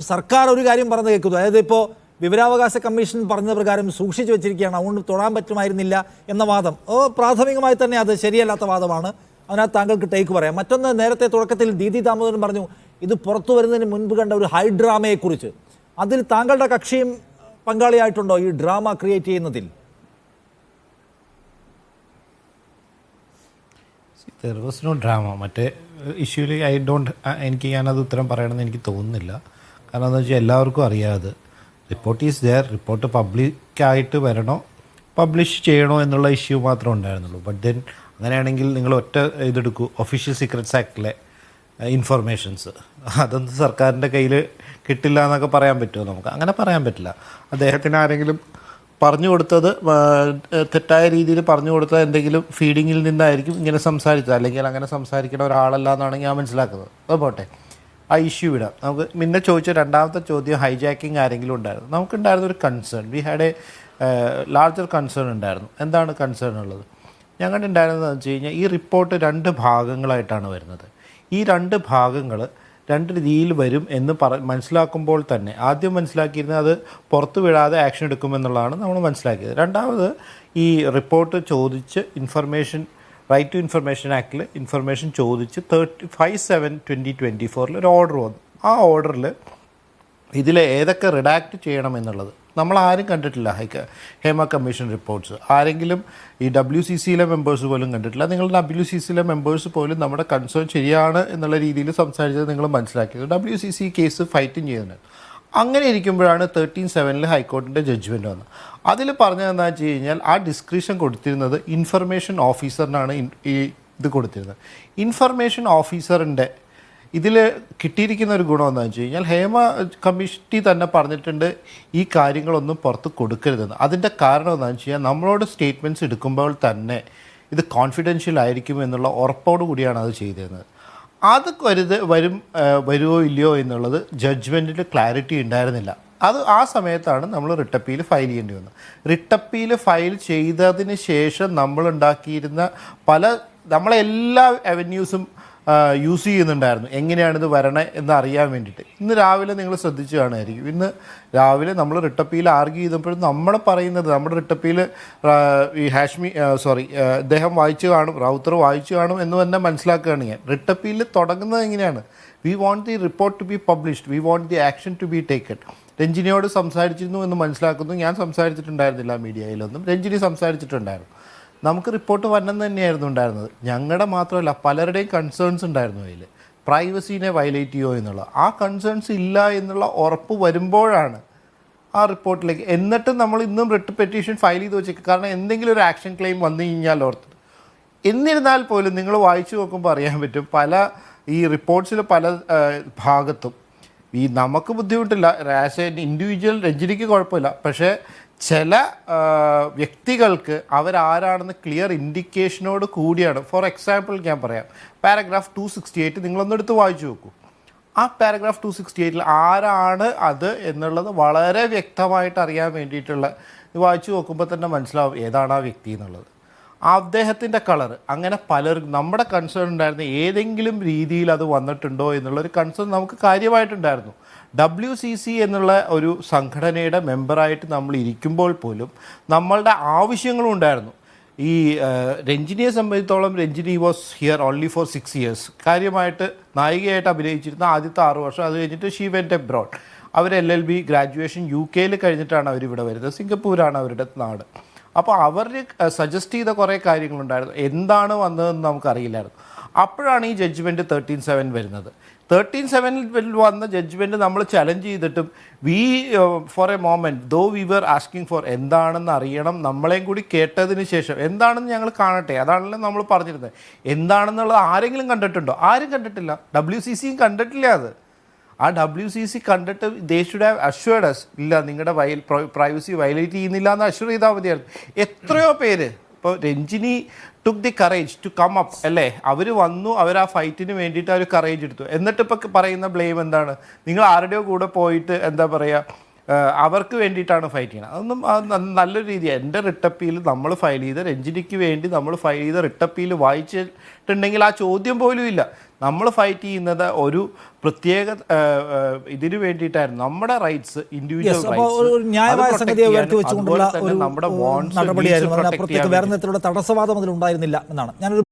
സർക്കാർ ഒരു കാര്യം പറഞ്ഞു കേൾക്കുന്നു. അതായത് ഇപ്പോൾ വിവരാവകാശ കമ്മീഷൻ പറഞ്ഞ പ്രകാരം സൂക്ഷിച്ചു വെച്ചിരിക്കുകയാണ്. അതുകൊണ്ട് തൊടാൻ പറ്റുമായിരുന്നില്ല എന്ന വാദം. ഓ പ്രാഥമികമായി തന്നെ അത് ശരിയല്ലാത്ത വാദമാണ്. അതിനകത്ത് താങ്കൾക്ക് ടേക്ക് പറയാം. മറ്റൊന്ന് നേരത്തെ തുടക്കത്തിൽ ദീദി ദാമോദരൻ പറഞ്ഞു ഇത് പുറത്തു വരുന്നതിന് മുൻപ് കണ്ട ഒരു ഹൈ ഡ്രാമയെക്കുറിച്ച് അതിൽ താങ്കളുടെ കക്ഷിയും പങ്കാളിയായിട്ടുണ്ടോ ഈ ഡ്രാമ ക്രിയേറ്റ് ചെയ്യുന്നതിൽ? ഡ്രാമ മറ്റേ ഇഷ്യൂലി ഐ ഡോണ്ട് എനിക്ക് ഞാനത് ഉത്തരം പറയണമെന്ന് എനിക്ക് തോന്നുന്നില്ല. കാരണം എന്താ വെച്ചാൽ എല്ലാവർക്കും അറിയാതെ റിപ്പോർട്ട് ഈസ് ദയർ റിപ്പോർട്ട് പബ്ലിക്കായിട്ട് വരണോ പബ്ലിഷ് ചെയ്യണോ എന്നുള്ള ഇഷ്യൂ മാത്രമേ ഉണ്ടായിരുന്നുള്ളൂ. ബട്ട് ദെൻ അങ്ങനെയാണെങ്കിൽ നിങ്ങൾ ഒറ്റ ഇതെടുക്കൂ. ഒഫീഷ്യൽ സീക്രട്സ് ആക്ടിലെ ഇൻഫർമേഷൻസ് അതൊന്നും സർക്കാരിന്റെ കയ്യിൽ കിട്ടില്ല എന്നൊക്കെ പറയാൻ പറ്റുമോ നമുക്ക്? അങ്ങനെ പറയാൻ പറ്റില്ല. അദ്ദേഹത്തിന് ആരെങ്കിലും പറഞ്ഞു കൊടുത്തത് തെറ്റായ രീതിയിൽ പറഞ്ഞു കൊടുത്തത് എന്തെങ്കിലും ഫീഡിങ്ങിൽ നിന്നായിരിക്കും ഇങ്ങനെ സംസാരിച്ചത്. അല്ലെങ്കിൽ അങ്ങനെ സംസാരിക്കുന്ന ഒരാളല്ല എന്നാണ് ഞാൻ മനസ്സിലാക്കുന്നത്. അത് പോട്ടെ. ആ ഇഷ്യൂ ഇടാം നമുക്ക് മിന്നെ ചോദിച്ച രണ്ടാമത്തെ ചോദ്യം ഹൈജാക്കിങ് ആരെങ്കിലും ഉണ്ടായിരുന്നു. നമുക്കുണ്ടായിരുന്ന ഒരു concern we had a larger concern ഉണ്ടായിരുന്നു. എന്താണ് കൺസേൺ ഉള്ളത്? ഞങ്ങളുടെ ഉണ്ടായിരുന്നത് വെച്ച് കഴിഞ്ഞാൽ ഈ റിപ്പോർട്ട് രണ്ട് ഭാഗങ്ങളായിട്ടാണ് വരുന്നത്. ഈ രണ്ട് ഭാഗങ്ങൾ രണ്ട് രീതിയിൽ വരും എന്ന് പറ മനസ്സിലാക്കുമ്പോൾ തന്നെ ആദ്യം മനസ്സിലാക്കിയിരുന്നത് അത് പുറത്തു വിടാതെ ആക്ഷൻ എടുക്കുമെന്നുള്ളതാണ് നമ്മൾ മനസ്സിലാക്കിയത്. രണ്ടാമത് ഈ റിപ്പോർട്ട് ചോദിച്ച് ഇൻഫർമേഷൻ റൈറ്റ് ടു ഇൻഫർമേഷൻ ആക്ടിൽ ഇൻഫർമേഷൻ ചോദിച്ച് thirty five seven twenty twenty ഫോറിൽ ഒരു ഓർഡർ വന്നു. ആ ഓർഡറിൽ ഇതിൽ ഏതൊക്കെ റിഡാക്ട് ചെയ്യണം എന്നുള്ളത് നമ്മൾ ആരും കണ്ടിട്ടില്ല. ഹൈക്ക ഹേമ കമ്മീഷൻ റിപ്പോർട്ട്സ് ആരെങ്കിലും ഈ ഡബ്ല്യു സി സിയിലെ മെമ്പേഴ്സ് പോലും കണ്ടിട്ടില്ല. നിങ്ങൾ ഡബ്ല്യു സി സിയിലെ മെമ്പേഴ്സ് പോലും നമ്മുടെ കൺസേൺ ശരിയാണ് എന്നുള്ള രീതിയിൽ സംസാരിച്ചത് നിങ്ങൾ മനസ്സിലാക്കിയത്. ഡബ്ല്യു സി സി കേസ് ഫൈറ്റും ചെയ്യുന്നുണ്ട് അങ്ങനെ ഇരിക്കുമ്പോഴാണ് തേർട്ടീൻ സെവനിൽ ഹൈക്കോർട്ടിന്റെ ജഡ്ജ്മെന്റ് വന്നത്. അതിൽ പറഞ്ഞത് എന്താണെന്ന് വെച്ച് കഴിഞ്ഞാൽ ആ ഡിസ്ക്രിപ്ഷൻ കൊടുത്തിരുന്നത് ഇൻഫർമേഷൻ ഓഫീസറിനാണ് ഈ ഇത് കൊടുത്തിരുന്നത്. ഇൻഫർമേഷൻ ഓഫീസറിന്റെ ഇതിൽ കിട്ടിയിരിക്കുന്ന ഒരു ഗുണം എന്താണെന്ന് വെച്ച് കഴിഞ്ഞാൽ ഹേമ കമ്മിറ്റി തന്നെ പറഞ്ഞിട്ടുണ്ട് ഈ കാര്യങ്ങളൊന്നും പുറത്ത് കൊടുക്കരുതെന്ന്. അതിന്റെ കാരണം എന്താണെന്ന് വെച്ച് കഴിഞ്ഞാൽ നമ്മളോട് സ്റ്റേറ്റ്മെന്റ്സ് എടുക്കുമ്പോൾ തന്നെ ഇത് കോൺഫിഡൻഷ്യൽ ആയിരിക്കും എന്നുള്ള ഉറപ്പോടു കൂടിയാണ് അത് ചെയ്തിരുന്നത്. അത് വരുത് വരും വരുമോ ഇല്ലയോ എന്നുള്ളത് ജഡ്ജ്മെന്റിൽ ക്ലാരിറ്റി ഉണ്ടായിരുന്നില്ല. അത് ആ സമയത്താണ് നമ്മൾ റിട്ടപ്പീൽ ഫയൽ ചെയ്യേണ്ടി വന്നത്. റിട്ടപ്പീൽ ഫയൽ ചെയ്തതിന് ശേഷം നമ്മളുണ്ടാക്കിയിരുന്ന പല നമ്മളെല്ലാ അവന്യൂസും യൂസ് ചെയ്യുന്നുണ്ടായിരുന്നു. എങ്ങനെയാണ് ഇത് വരണേ എന്ന് അറിയാൻ വേണ്ടിയിട്ട്. ഇന്ന് രാവിലെ നിങ്ങൾ ശ്രദ്ധിച്ചു കാണുമായിരിക്കും. ഇന്ന് രാവിലെ നമ്മൾ റിട്ടപ്പിയിൽ ആർഗ്യൂ ചെയ്തപ്പോഴും നമ്മൾ പറയുന്നത് നമ്മുടെ റിട്ടപ്പിയിൽ ഈ ഹാഷ്മി സോറി ഇദ്ദേഹം വായിച്ചു കാണും റൗത്തർ വായിച്ചു കാണും എന്ന് തന്നെ മനസ്സിലാക്കുകയാണ് ഞാൻ. റിട്ടപ്പിയിൽ തുടങ്ങുന്നത് എങ്ങനെയാണ്? We want the report to be published we want the action to be taken രഞ്ജിനിയോട് സംസാരിച്ചിരുന്നു എന്ന് മനസ്സിലാക്കുന്നു. ഞാൻ സംസാരിച്ചിട്ടുണ്ടായിരുന്നില്ല മീഡിയയിലൊന്നും. രഞ്ജിനി സംസാരിച്ചിട്ടുണ്ടായിരുന്നു. നമുക്ക് റിപ്പോർട്ട് വരണം തന്നെയായിരുന്നു ഉണ്ടായിരുന്നത്. ഞങ്ങളുടെ മാത്രമല്ല പലരുടെയും കൺസേൺസ് ഉണ്ടായിരുന്നു അതിൽ പ്രൈവസീനെ വയലേറ്റ് ചെയ്യുമോ എന്നുള്ള. ആ കൺസേൺസ് ഇല്ല എന്നുള്ള ഉറപ്പ് വരുമ്പോഴാണ് ആ റിപ്പോർട്ടിലേക്ക്. എന്നിട്ടും നമ്മൾ ഇന്നും റിട്ട് പെറ്റീഷൻ ഫയൽ ചെയ്ത് വെച്ചേക്കും. കാരണം എന്തെങ്കിലും ഒരു ആക്ഷൻ ക്ലെയിം വന്നു കഴിഞ്ഞാൽ ഓർത്തിട്ട് എന്നിരുന്നാൽ പോലും നിങ്ങൾ വായിച്ചു നോക്കുമ്പോൾ അറിയാൻ പറ്റും പല ഈ റിപ്പോർട്ട്സിൽ പല ഭാഗത്തും. ഈ നമുക്ക് ബുദ്ധിമുട്ടില്ല. ആസ് എ ഇൻഡിവിജ്വൽ രഞ്ജിനിക്ക് കുഴപ്പമില്ല. പക്ഷേ ചില വ്യക്തികൾക്ക് അവരാരാണെന്ന് ക്ലിയർ ഇൻഡിക്കേഷനോട് കൂടിയാണ്. ഫോർ എക്സാമ്പിൾ ഞാൻ പറയാം. പാരഗ്രാഫ് ടു സിക്സ്റ്റി എയ്റ്റ് നിങ്ങളൊന്നെടുത്ത് വായിച്ചു നോക്കൂ. ആ പാരഗ്രാഫ് ടു സിക്സ്റ്റി എയ്റ്റിൽ ആരാണ് അത് എന്നുള്ളത് വളരെ വ്യക്തമായിട്ട് അറിയാൻ വേണ്ടിയിട്ടുള്ള വായിച്ചു നോക്കുമ്പോൾ തന്നെ മനസ്സിലാവും ഏതാണ് ആ വ്യക്തി എന്നുള്ളത്. അദ്ദേഹത്തിന്റെ കളർ. അങ്ങനെ പലർക്കും നമ്മുടെ കൺസേൺ ഉണ്ടായിരുന്ന ഏതെങ്കിലും രീതിയിൽ അത് വന്നിട്ടുണ്ടോ എന്നുള്ളൊരു കൺസേൺ നമുക്ക് കാര്യമായിട്ടുണ്ടായിരുന്നു. ഡബ്ല്യു സി സി എന്നുള്ള ഒരു സംഘടനയുടെ മെമ്പറായിട്ട് നമ്മൾ ഇരിക്കുമ്പോൾ പോലും നമ്മളുടെ ആവശ്യങ്ങളും ഉണ്ടായിരുന്നു. ഈ രഞ്ജിനിയെ സംബന്ധിച്ചോളം Ranjini was here only for six years കാര്യമായിട്ട് നായികയായിട്ട് അഭിനയിച്ചിരുന്ന ആദ്യത്തെ ആറ് വർഷം അത് കഴിഞ്ഞിട്ട് ഷീ വെന്റ് എബ്രോഡ് അവർ L L B graduation U കെയിൽ കഴിഞ്ഞിട്ടാണ് അവരിവിടെ വരുന്നത്. സിംഗപ്പൂരാണ് അവരുടെ നാട്. അപ്പോൾ അവർ സജസ്റ്റ് ചെയ്ത കുറേ കാര്യങ്ങളുണ്ടായിരുന്നു. എന്താണ് വന്നതെന്ന് നമുക്കറിയില്ലായിരുന്നു. അപ്പോഴാണ് ഈ ജഡ്ജ്മെന്റ് തേർട്ടീൻ സെവൻ വരുന്നത്. തേർട്ടീൻ സെവനിൽ വന്ന ജഡ്ജ്മെന്റ് നമ്മൾ ചലഞ്ച് ചെയ്തിട്ടും we for a moment though we were asking for എന്താണെന്ന് അറിയണം നമ്മളെയും കൂടി കേട്ടതിന് ശേഷം എന്താണെന്ന് ഞങ്ങൾ കാണട്ടെ? അതാണല്ലോ നമ്മൾ പറഞ്ഞിരുന്നത്. എന്താണെന്നുള്ളത് ആരെങ്കിലും കണ്ടിട്ടുണ്ടോ? ആരും കണ്ടിട്ടില്ല. ഡബ്ല്യു സി സിയും കണ്ടിട്ടില്ല അത്. ആ ഡബ്ല്യു സി സി കണ്ടിട്ട് they should have assured us ഇല്ല നിങ്ങളുടെ വയൽ പ്രൈവസി വയലേറ്റ് ചെയ്യുന്നില്ല എന്ന് അഷ്വർ ചെയ്താൽ മതിയായിരുന്നു. എത്രയോ പേര് ഇപ്പോൾ Ranjini took the courage to come up അല്ലേ? അവർ വന്നു അവർ ആ ഫൈറ്റിന് വേണ്ടിയിട്ട് അവർ കറേജ് എടുത്തു. എന്നിട്ട് ഇപ്പോൾ പറയുന്ന ബ്ലെയിം എന്താണ്? നിങ്ങൾ ആരുടെയോ കൂടെ പോയിട്ട് എന്താ പറയുക അവർക്ക് വേണ്ടിയിട്ടാണ് ഫൈറ്റ് ചെയ്യുന്നത് അതൊന്നും നല്ലൊരു രീതിയാണ് എന്റെ റിട്ടപ്പീൽ നമ്മൾ ഫയൽ ചെയ്ത രഞ്ജിനിക്ക് വേണ്ടി നമ്മൾ ഫയൽ ചെയ്ത റിട്ടപ്പീൽ വായിച്ചിട്ടുണ്ടെങ്കിൽ ആ ചോദ്യം പോലും ഇല്ല. നമ്മൾ ഫൈറ്റ് ചെയ്യുന്നത് ഒരു പ്രത്യേക ഇതിനു വേണ്ടിയിട്ടായിരുന്നു. നമ്മുടെ റൈറ്റ്സ് ഇൻഡിവിജ്വൽ റൈറ്റ്സ് നമ്മുടെ വേറെ തടസ്സവാദം അതിൽ ഉണ്ടായിരുന്നില്ല എന്നാണ്. ഞാനൊരു